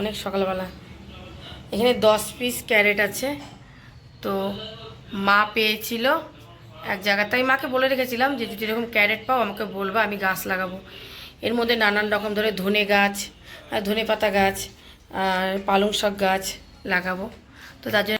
অনেক সকালবেলা। এখানে দশ পিস ক্যারেট আছে। তো মা পেয়েছিল এক জায়গায় তাই মাকে বলে রেখেছিলাম যে, যদি এরকম ক্যারেট পাও, আমাকে বলবা, আমি গাছ লাগাবো। এর মধ্যে নানান রকম ধরে ধনে গাছ ধনে পাতা গাছ, আর পালং শাক গাছ লাগাবো। তো তার জন্য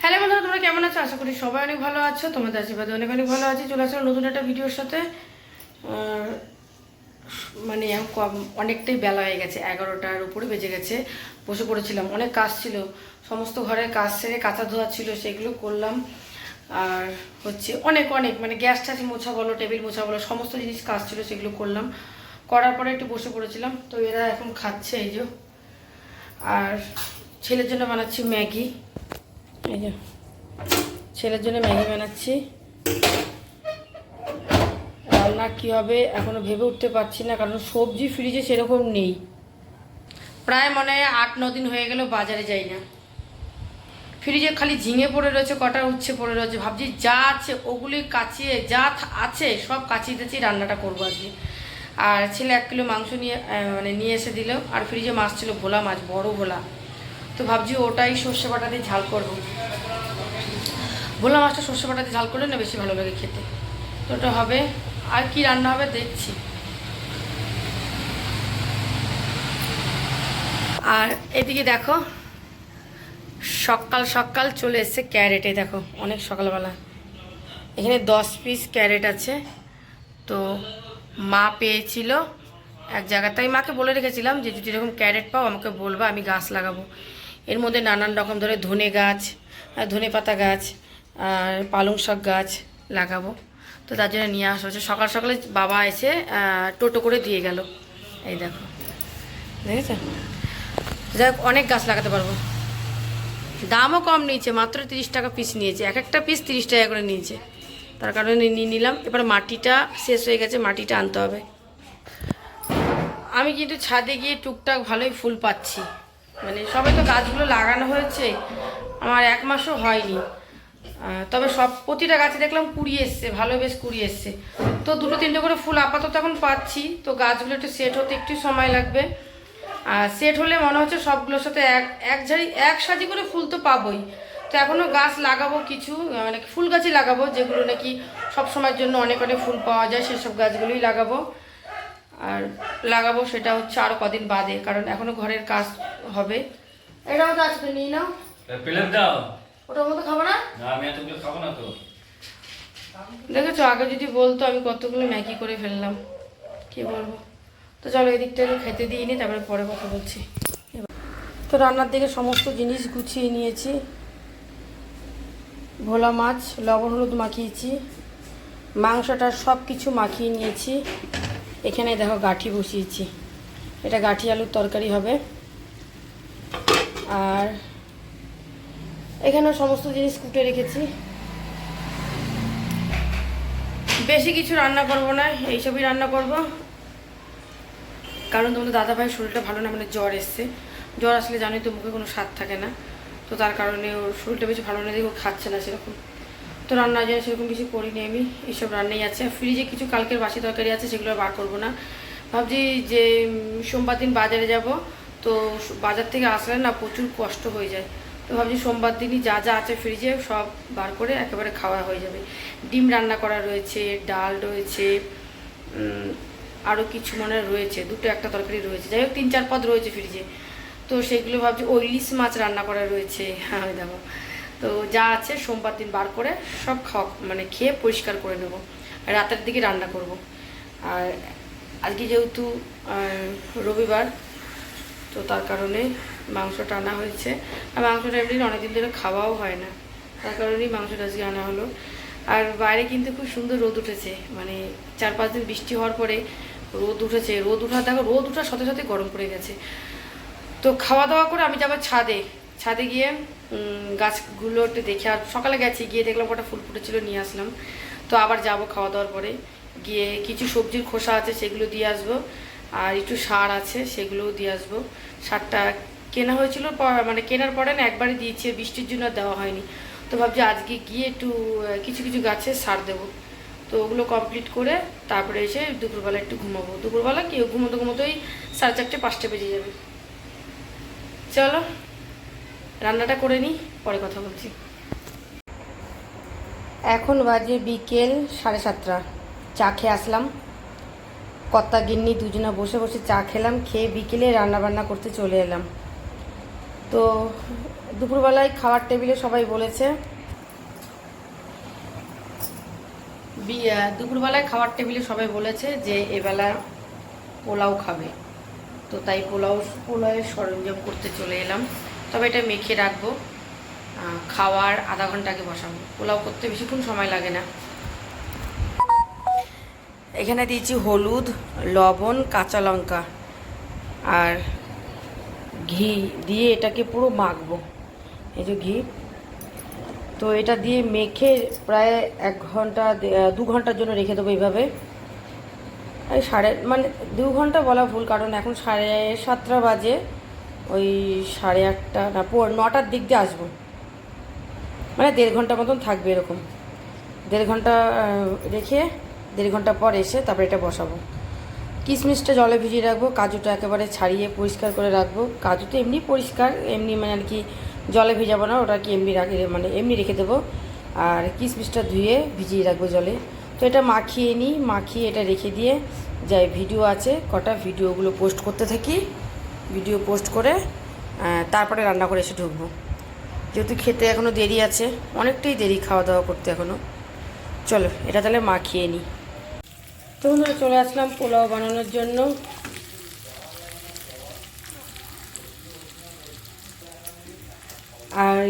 হ্যালো বন্ধুরা, তোমরা কেমন আছো? আশা করি সবাই অনেক ভালো আছো। তোমাদের আশীর্বাদে অনেক অনেক ভালো আছি। চলে আসলাম নতুন একটা ভিডিওর সাথে। আর মানে কম- অনেকটাই বেলা হয়ে গেছে, এগারোটার উপরে বেজে গেছে, বসে পড়েছিলাম, অনেক কাজ ছিল, সমস্ত ঘরের কাজ সেরে কাঁচা ধোয়া ছিল, সেগুলো করলাম, আর হচ্ছে অনেক অনেক মানে গ্যাস ট্যাস মোছা বলো, টেবিল মোছা বলো, সমস্ত জিনিস কাজ ছিল, সেগুলো করলাম, করার পরে একটু বসে পড়েছিলাম, তো এরা এখন খাচ্ছে, এই যে, আর ছেলের জন্য বানাচ্ছি ম্যাগি, এই যে, ছেলের জন্য ম্যাগি বানাচ্ছি রান্না কী হবে এখনও ভেবে উঠতে পারছি না, কারণ সবজি ফ্রিজে সেরকম নেই। প্রায় মনে হয় আট, ন দিন হয়ে গেল বাজারে যাই না। ফ্রিজে খালি ঝিঙে পড়ে রয়েছে, কটা উচ্ছে পড়ে রয়েছে, ভাবছি যা আছে ওগুলি কাচিয়ে, যা আছে সব কাচিয়ে টাচিয়ে রান্নাটা করব আজকে। আর ছেলে এক কিলো মাংস নিয়ে মানে নিয়ে এসে দিল, আর ফ্রিজে মাছ ছিল ভোলা মাছ, বড় ভোলা। তো ভাবছি ওটাই সর্ষে বাটা দিয়ে ঝাল করব। ভোলা মাছটা সর্ষে বাটা দিয়ে ঝাল করলে না বেশি ভালো লাগে খেতে। তো ওটা হবে আর কি রান্না হবে দেখছি। আর এদিকে দেখো, সকাল সকাল চলে এসছে ক্যারেটে, দেখো, অনেক সকালবেলা। এখানে দশ পিস ক্যারেট আছে। তো মা পেয়েছিল এক জায়গায়। তাই মাকে বলে রেখেছিলাম যে, যদি এরকম ক্যারেট পাও, আমাকে বলবা, আমি গাছ লাগাবো। এর মধ্যে নানান রকম ধরে ধনে গাছ ধনে পাতা গাছ, আর পালং শাক গাছ লাগাবো। তো তার জন্য নিয়ে আসা হচ্ছে। সকাল সকালে বাবা এসে টোটো করে দিয়ে গেল। এই দেখো। দেখেছ? যাই অনেক গাছ লাগাতে পারব। দামও কম নিয়েছে, মাত্র তিরিশ টাকা পিস নিয়েছে। এক একটা পিস তিরিশ টাকা করে নিয়েছে। তার কারণে নিয়ে নিলাম। এবার মাটিটা শেষ হয়ে গেছে, মাটিটা আনতে হবে। আমি কিন্তু ছাদে গিয়ে টুকটাক ভালোই ফুল পাচ্ছি। মানে সবাই তো গাছগুলো লাগানো হয়েছে। আমার এক মাসও হয়নি। তবে সব প্রতিটা গাছে দেখলাম কুড়ি এসছে ভালো বেশ কুড়ি এসছে। তো দুটো তিনটে করে ফুল আপাতত এখন পাচ্ছি, তো গাছগুলো একটু সেট হতে একটু সময় লাগবে। আর সেট হলে মনে হচ্ছে সবগুলোর সাথে এক এক ঝাড়ি, এক সাজি করে ফুল তো পাবোই। তো এখনও গাছ লাগাবো কিছু মানে ফুল গাছই লাগাবো, যেগুলো নাকি সব সময়ের জন্য অনেক অনেক ফুল পাওয়া যায়, সেসব গাছগুলোই লাগাবো। আর লাগাবো সেটা হচ্ছে আরও কদিন বাদে, কারণ এখনও ঘরের কাজ হবে। এটাও তো নিয়ে নাও। দাও। ওটার মতো খাব না? না আমি এতগুলো খাব না তো। দেখেছ আগে যদি বলতো আমি কতগুলো ম্যাগি করে ফেললাম। কি বলব? তো চলো এদিকটা একটু খেতে দিয়ে নি তারপরে পরে কথা বলছি। তো রান্নার দিকে সমস্ত জিনিস গুছিয়ে নিয়েছি। ভোলা মাছ লবণ হলুদ মাখিয়েছি। মাংসটা সব কিছু মাখিয়ে নিয়েছি। এখানে দেখো গাঠি বসিয়েছি। এটা গাঠি আলুর তরকারি হবে। আর এখানে সমস্ত জিনিস কুটে রেখেছি। বেশি কিছু রান্না করব না, এইসবই রান্না করব। কারণ তোমাদের দাদা ভাইয়ের শরীরটা ভালো না মানে জ্বর এসছে। জ্বর আসলে জানোই তো মুখে কোনো স্বাদ থাকে না। তো তার কারণে ওর শরীরটা বেশি ভালো না, দেখে খাচ্ছে না সেরকম। তো রান্না জন্য সেরকম কিছু করিনি আমি, এইসব রান্নাই আছে। ফ্রিজে কিছু কালকের বাসি তরকারি আছে, সেগুলো বার করব না। ভাবছি যে সোমবার দিন বাজারে যাব, তো বাজার থেকে আসলে না প্রচুর কষ্ট হয়ে যায়। তো ভাবছি সোমবার দিনই যা যা আছে ফ্রিজে সব বার করে একেবারে খাওয়া হয়ে যাবে। ডিম রান্না করা রয়েছে, ডাল রয়েছে আরও কিছু মনে রয়েছে, দুটো একটা তরকারি রয়েছে। যাই হোক, তিন চার পদ রয়েছে ফ্রিজে তো সেগুলো ভাবছি ও ইলিশ মাছ রান্না করা রয়েছে। হ্যাঁ ওই দেখো। তো যা আছে সোমবার দিন বার করে সব খাওয়া মানে খেয়ে পরিষ্কার করে নেব। রাতের দিকে রান্না করব। আর আজকে যেহেতু রবিবার, তো তার কারণে মাংসটা আনা হয়েছে। আর মাংসটা এমনি অনেকদিন ধরে খাওয়াও হয় না। তার কারণেই মাংসটা আজকে আনা হলো। আর বাইরে কিন্তু খুব সুন্দর রোদ উঠেছে। মানে চার পাঁচ দিন বৃষ্টি হওয়ার পরে রোদ উঠেছে। রোদ উঠা, দেখো, রোদ উঠার সাথে সাথে গরম পড়ে গেছে। তো খাওয়া দাওয়া করে আমি যাব ছাদে। ছাদে গিয়ে গাছগুলো একটু দেখে আর সকালে গেছি। গিয়ে দেখলাম কটা ফুল ফুটেছিল, নিয়ে আসলাম। তো আবার যাব খাওয়া দাওয়ার পরে। গিয়ে কিছু সবজির খোসা আছে, সেগুলো দিয়ে আসব। আর একটু সার আছে, সেগুলোও দিয়ে আসব। সারটা কেনা হয়েছিল মানে কেনার পরে না একবারে দিয়েছি বৃষ্টির জন্য দেওয়া হয়নি। তো ভাবছি আজকে গিয়ে একটু কিছু কিছু গাছে সার দেবো। তো ওগুলো কমপ্লিট করে তারপরে এসে দুপুরবেলা একটু ঘুমাবো। দুপুরবেলা কি, ঘুমোতে ঘুমোতেই সাড়ে চারটে, পাঁচটা বেজে যাবে। চলো, রান্নাটা করে নিই, পরে কথা বলছি। এখন বাজে বিকেল সাড়ে সাতটা। চা খেয়ে আসলাম। কর্তা গিন্নি দুজনে বসে বসে চা খেলাম, খেয়ে বিকেলে রান্না বান্না করতে চলে এলাম। তো দুপুরবেলায় খাওয়ার টেবিলে সবাই বলেছে। দুপুরবেলায় খাওয়ার টেবিলে সবাই বলেছে যে এবেলা পোলাও খাবে। তো তাই পোলাও পোলাওয়ের সরঞ্জাম করতে চলে এলাম। তবে এটা মেখে রাখব। খাওয়ার আধা ঘণ্টা আগে বসাবো। পোলাও করতে বেশিক্ষণ সময় লাগে না। এখানে দিয়েছি হলুদ লবণ কাঁচা লঙ্কা। আর ঘি দিয়ে এটাকে পুরো মাখবো। এই যে ঘি। তো এটা দিয়ে মেখে প্রায় এক ঘণ্টা, দু ঘণ্টার জন্য রেখে দেবো এইভাবে। এই সাড়ে মানে দু ঘণ্টা বলা ভুল, কারণ এখন সাড়ে সাতটা বাজে। ওই সাড়ে আটটা, না, পো- নটার দিক দিয়ে আসব। মানে দেড় ঘণ্টা মতন থাকবে এরকম। দেড় ঘণ্টা রেখে দেড় ঘণ্টা পর এসে তারপরে এটা বসাবো। কিশমিশটা জলে ভিজিয়ে রাখব, কাজুটা একেবারে ছাড়িয়ে পরিষ্কার করে রাখব। কাজু তো এমনি পরিষ্কার, এমনি মানে আর কি জলে ভিজাবো না ওটা কি এমনি রাখে মানে এমনি রেখে দেবো। আর কিশমিশটা ধুয়ে ভিজিয়ে রাখব জলে। তো এটা মাখিয়ে নিই, মাখিয়ে এটা রেখে দিয়ে যাই, ভিডিও আছে, কটা ভিডিওগুলো পোস্ট করতে থাকি, ভিডিও পোস্ট করে তারপরে রান্না করে এসে ঢুকবো। যেহেতু খেতে এখনও দেরি আছে, অনেকটাই দেরি খাওয়া দাওয়া করতে এখনও চলো, এটা তাহলে মাখিয়ে নিই। তো বন্ধুরা চলে আসলাম পোলাও বানানোর জন্য। আর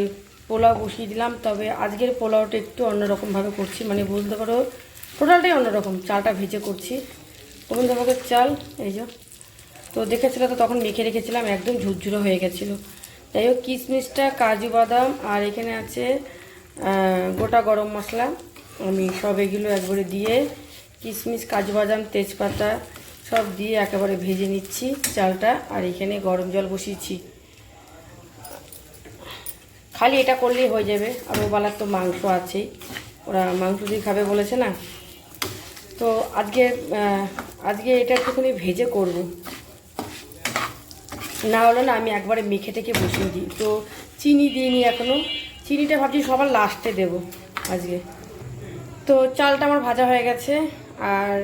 পোলাও বসিয়ে দিলাম, তবে আজকের পোলাওটা একটু অন্যরকমভাবে করছি মানে বুঝতে পারো টোটালটাই অন্যরকম চালটা ভেজে করছি। গোবিন্দভোগের চাল, এই যে। তো দেখেছিল তো, তখন মেখে রেখেছিলাম, একদম ঝুরঝুরো হয়ে গেছিল। যাই হোক কিশমিশটা কাজু বাদাম, আর এখানে আছে গোটা গরম মশলা। আমি সব এগুলো একবারে দিয়ে কিশমিশ কাজু বাদাম, তেজপাতা সব দিয়ে একেবারে ভেজে নিচ্ছি চালটা আর এখানে গরম জল বসিয়েছি। খালি এটা করলেই হয়ে যাবে। আর ওবেলার তো মাংস আছেই। ওরা মাংস দিয়ে খাবে বলেছে না? তো আজকে আজকে এটা একটুখানি ভেজে করব। না হলো না আমি একবারে মেখে থেকে বসিয়ে দিই। তো চিনি দিইনি এখনও চিনিটা ভাবছি সবার লাস্টে দেব আজকে। তো চালটা আমার ভাজা হয়ে গেছে। আর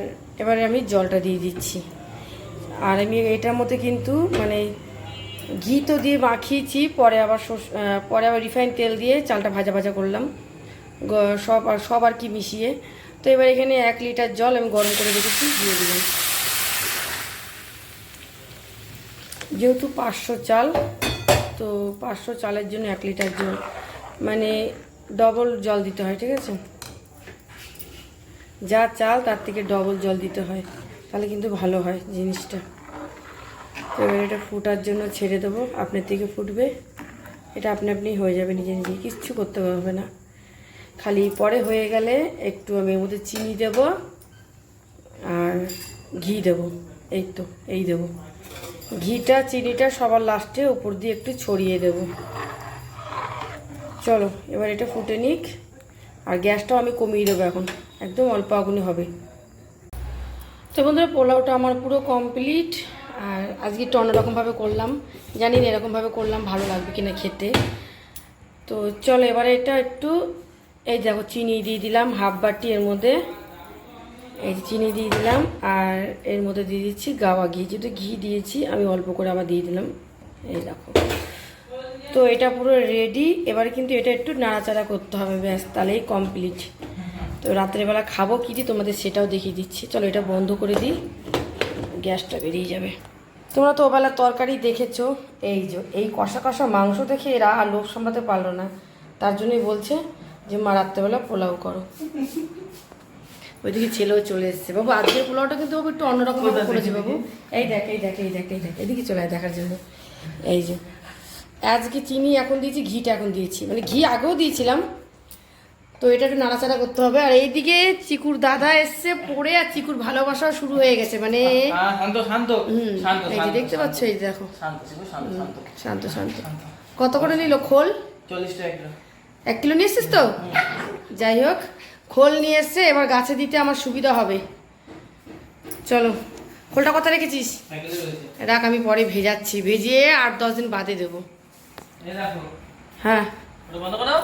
এবারে আমি জলটা দিয়ে দিচ্ছি। আর আমি এটার মধ্যে কিন্তু মানে ঘি তো দিয়ে মাখিয়েছি, পরে আবার পরে আবার রিফাইন তেল দিয়ে চালটা ভাজা ভাজা করলাম। সব আর সব আর কি মিশিয়ে। তো এবার এখানে এক লিটার জল আমি গরম করে রেখেছি, দিয়ে দিলাম। যেহেতু পাঁচশো চাল, তো পাঁচশো চালের জন্য এক লিটার জল মানে ডবল জল দিতে হয়, ঠিক আছে? যা চাল, তার থেকে ডবল জল দিতে হয়। তাহলে কিন্তু ভালো হয় জিনিসটা। তো এবার এটা ফুটার জন্য ছেড়ে দেবো। আপনার থেকে ফুটবে। এটা আপনি আপনি হয়ে যাবে নিজে নিজে। কিচ্ছু করতে হবে না। খালি পরে হয়ে গেলে একটু আমি এর মধ্যে চিনি দেব আর ঘি দেব। এই তো, এই দেব। ঘিটা, চিনিটা সবার লাস্টে উপর দিয়ে একটু ছড়িয়ে দেব। চলো, এবার এটা ফুটে নিক। আর গ্যাসটাও আমি কমিয়ে দেবো এখন। একদম অল্প আগুনে হবে। তো বন্ধুরা, পোলাওটা আমার পুরো কমপ্লিট আর আজকে একটু অন্যরকমভাবে করলাম। জানি না এরকমভাবে করলাম, ভালো লাগবে কিনা খেতে। তো চলো, এবারে এটা একটু, এই দেখো, চিনি দিয়ে দিলাম হাফ বাটি এর মধ্যে। এই চিনি দিয়ে দিলাম, আর এর মধ্যে দিয়ে দিচ্ছি গাওয়া ঘি। যেহেতু ঘি দিয়েছি, আমি অল্প করে আবার দিয়ে দিলাম। এই দেখো। তো এটা পুরো রেডি এবার কিন্তু এটা একটু নাড়াচাড়া করতে হবে, ব্যাস, তাহলেই কমপ্লিট তো রাত্রেবেলা খাব কি দিই তোমাদের সেটাও দেখিয়ে দিচ্ছি। চলো এটা বন্ধ করে দিই। গ্যাসটা বেরিয়ে যাবে। তোমরা তো ওবেলা তরকারি দেখেছ। এই যে এই কষা কষা মাংস দেখে এরা আর লোভ সামলাতে পারল না। তার জন্যই বলছে যে মা রাত্রেবেলা পোলাও করো। ওইদিকে ছেলেও চলে এসছে। বাবু আজকের পোলাওটা কিন্তু বাবু একটু অন্যরকম করেছে বাবু। এই দেখ এই দেখ এই দেখ এই দেখ। এদিকে চলে আয় দেখার জন্য। এই যে আজকে চিনি এখন দিয়েছি ঘিটা এখন দিয়েছি। মানে ঘি আগেও দিয়েছিলাম তো এটা একটু নাড়াচাড়া করতে হবে। আর এইদিকে চিকুর দাদা এসছে পড়ে আর চিকুর ভালোবাসাও শুরু হয়ে গেছে মানে দেখতে। পাচ্ছ এই দেখো। শান্ত শান্ত কত করে নিল? খোল? এক কিলো নিয়ে এসছিস তো? যাই হোক খোল নিয়ে এসছে এবার গাছে দিতে আমার সুবিধা হবে। চলো খোলটা কথা রেখেছিস? রাখ আমি পরে ভেজাচ্ছি। ভেজিয়ে আট দশ দিন বাদে দেবো। হ্যাঁ। বন্ধ করো।